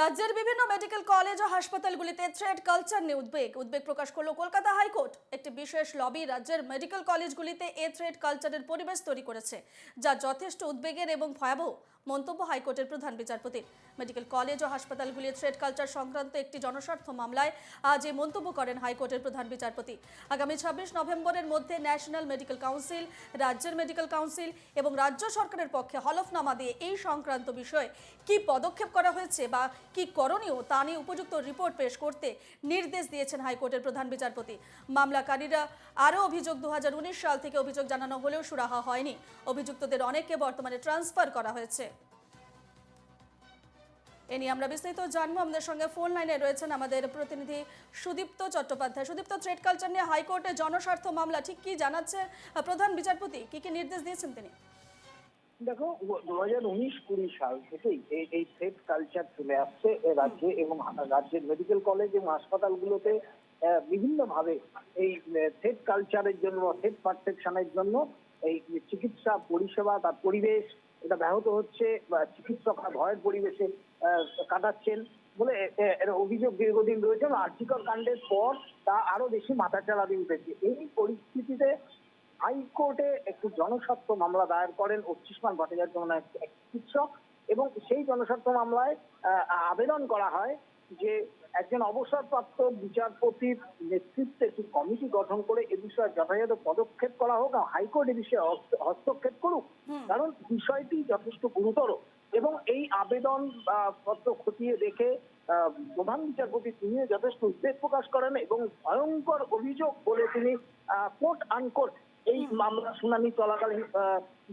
রাজ্যের বিভিন্ন medical college ও হাসপাতালগুলিতে থ্রেড কালচার নিয়ে উদ্বেগ। উদ্বেগ প্রকাশ করল কলকাতা হাইকোর্ট। একটি বিশেষ লবি রাজ্যের মেডিকেল কলেজগুলিতে এ থ্রেড কালচারের পরিবেশ তৈরি করেছে, যা যথেষ্ট উদ্বেগের এবং ভয়াবহ মন্তব্য হাইকোর্টের প্রধান বিচারপতির মেডিকেল কলেজ ও হাসপাতালগুলির থ্রেড কালচার সংক্রান্ত একটি জনস্বার্থ মামলায় আজ এই মন্তব্য করেন হাইকোর্টের প্রধান বিচারপতি। আগামী ছাব্বিশ নভেম্বরের মধ্যে ন্যাশনাল মেডিকেল কাউন্সিল, রাজ্যের মেডিকেল কাউন্সিল এবং রাজ্য সরকারের পক্ষে হলফনামা দিয়ে এই সংক্রান্ত বিষয়ে কি পদক্ষেপ করা হয়েছে বা কি করণীয় তা নিয়ে উপযুক্ত রিপোর্ট পেশ করতে নির্দেশ দিয়েছেন হাইকোর্টের প্রধান বিচারপতি। মামলাকারীরা আরও অভিযোগ, দুহাজার উনিশ সাল থেকে অভিযোগ জানানো হলেও সুরাহা হয়নি। অভিযুক্তদের অনেককে বর্তমানে ট্রান্সফার করা হয়েছে। এ নিয়ে আমরা বিস্তারিত জানব। আমাদের সঙ্গে ফোন লাইনে রয়েছেন আমাদের প্রতিনিধি সুদীপ্ত চট্টোপাধ্যায়। সুদীপ্ত ট্রেড কালচার নিয়ে হাইকোর্টে জনস্বার্থ মামলা ঠিক কি জানাচ্ছে? প্রধান বিচারপতি কি কি নির্দেশ দিয়েছেন তিনি? দেখো দু হাজার উনিশ কুড়ি সাল থেকেই এই থ্রেড কালচার চলে আসছে রাজ্যে এবং রাজ্যের মেডিকেল কলেজ এবং হাসপাতালগুলোতে বিভিন্ন ভাবে এই থ্রেড কালচারের জন্য থ্রেড পারসেপশনের জন্য এই চিকিৎসা পরিষেবা তার পরিবেশ, এটা ব্যাহত হচ্ছে বা চিকিৎসকরা ভয়ের পরিবেশে কাটাচ্ছেন বলে অভিযোগ দীর্ঘদিন রয়েছে এবং আর্থিকর কাণ্ডের পর তা আরও বেশি মাথাচাড়া দিয়ে উঠেছে। এই পরিস্থিতিতে হাইকোর্টে একটি জনস্বার্থ মামলা দায়ের করেন অচ্যুষ্মান ভট্টাচার্য নামে এক চিকিৎসক এবং সেই জনস্বার্থ মামলায় আবেদন করা হয় যে একজন অবসরপ্রাপ্ত বিচারপতির নেতৃত্বে একটি কমিটি গঠন করে এ বিষয়ে যথাযথ পদক্ষেপ করা হোক আর হাইকোর্ট এ বিষয়ে হস্তক্ষেপ করুক। কারণ বিষয়টি যথেষ্ট গুরুতর এবং এই আবেদন পত্র খতিয়ে দেখে আহ, প্রধান বিচারপতি তিনিও যথেষ্ট উদ্বেগ প্রকাশ করেন এবং ভয়ঙ্কর অভিযোগ বলে তিনি কোর্ট আনকোর্ট এই মামলা শুনানি চলাকালীন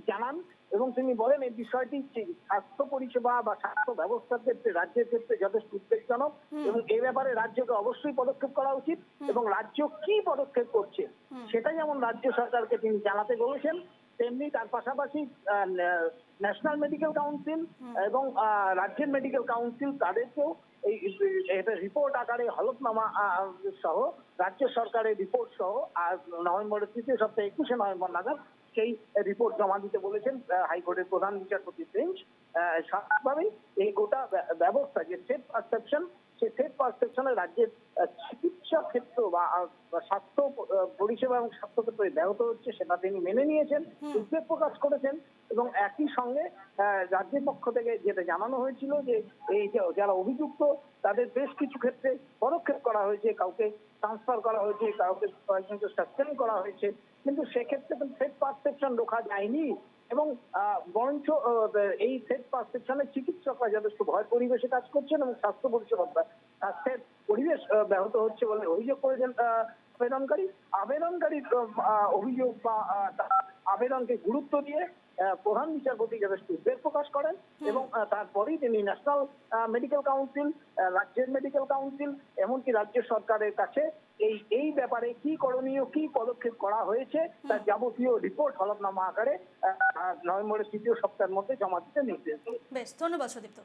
জানান এবং তিনি বলেন এই বিষয়টি যে স্বাস্থ্য পরিষেবা বা স্বাস্থ্য ব্যবস্থার ক্ষেত্রে রাজ্যের ক্ষেত্রে যথেষ্ট উদ্বেগজনক এবং এ ব্যাপারে রাজ্যকে অবশ্যই পদক্ষেপ করা উচিত এবং রাজ্য কি পদক্ষেপ করছে সেটা যেমন রাজ্য সরকারকে তিনি জানাতে বলেছেন। তেমনি তার পাশাপাশি ন্যাশনাল মেডিকেল কাউন্সিল এবং রাজ্যের মেডিকেল কাউন্সিল তাদেরকেও এই এটা রিপোর্ট আকারে হলফনামা সহ রাজ্য সরকারের রিপোর্ট সহ আর নভেম্বরের তৃতীয় সপ্তাহে একুশে নভেম্বর নাগাদ সেই রিপোর্ট জমা দিতে বলেছেন হাইকোর্টের প্রধান বিচারপতি বেঞ্চ স্বাভাবিকভাবেই এই গোটা ব্যবস্থা যে সেফ পারসেপশন সেই সেফ পারসেপশনে রাজ্যের বা স্বাস্থ্য পরিষেবা এবং স্বাস্থ্য ক্ষেত্রে ব্যাহত হচ্ছে সেটা তিনি মেনে নিয়েছেন উদ্বেগ প্রকাশ করেছেন এবং একই সঙ্গে রাজ্যের পক্ষ থেকে যেটা জানানো হয়েছিল যে এই যে যারা অভিযুক্ত তাদের বেশ কিছু ক্ষেত্রে পদক্ষেপ করা হয়েছে কাউকে ট্রান্সফার করা হয়েছে কাউকে কয়েকজনকে সাসপেন্ড করা হয়েছে। কিন্তু সেক্ষেত্রে সেফ পারসেপশন রোখা যায়নি এবং বরঞ্চ এই এই পাস সেকশনের চিকিৎসকরা যথেষ্ট ভয় পরিবেশে কাজ করছেন এবং স্বাস্থ্য পরিষেবা স্বাস্থ্যের পরিবেশ ব্যাহত হচ্ছে বলে অভিযোগ করেছেন আবেদনকারী। আবেদনকারীর অভিযোগ বা আবেদনকে গুরুত্ব দিয়ে প্রধান বিচারপতি যথেষ্ট উদ্বেগ প্রকাশ করেন এবং তারপরেই তিনি ন্যাশনাল মেডিকেল কাউন্সিল রাজ্যের মেডিকেল কাউন্সিল এমনকি রাজ্য সরকারের কাছে এই এই ব্যাপারে কি করণীয় কি পদক্ষেপ করা হয়েছে তার যাবতীয় রিপোর্ট হলফনামা আকারে নভেম্বরের তৃতীয় সপ্তাহের মধ্যে জমা দিতে নির্দেশ বেশ ধন্যবাদ সুদীপ্ত।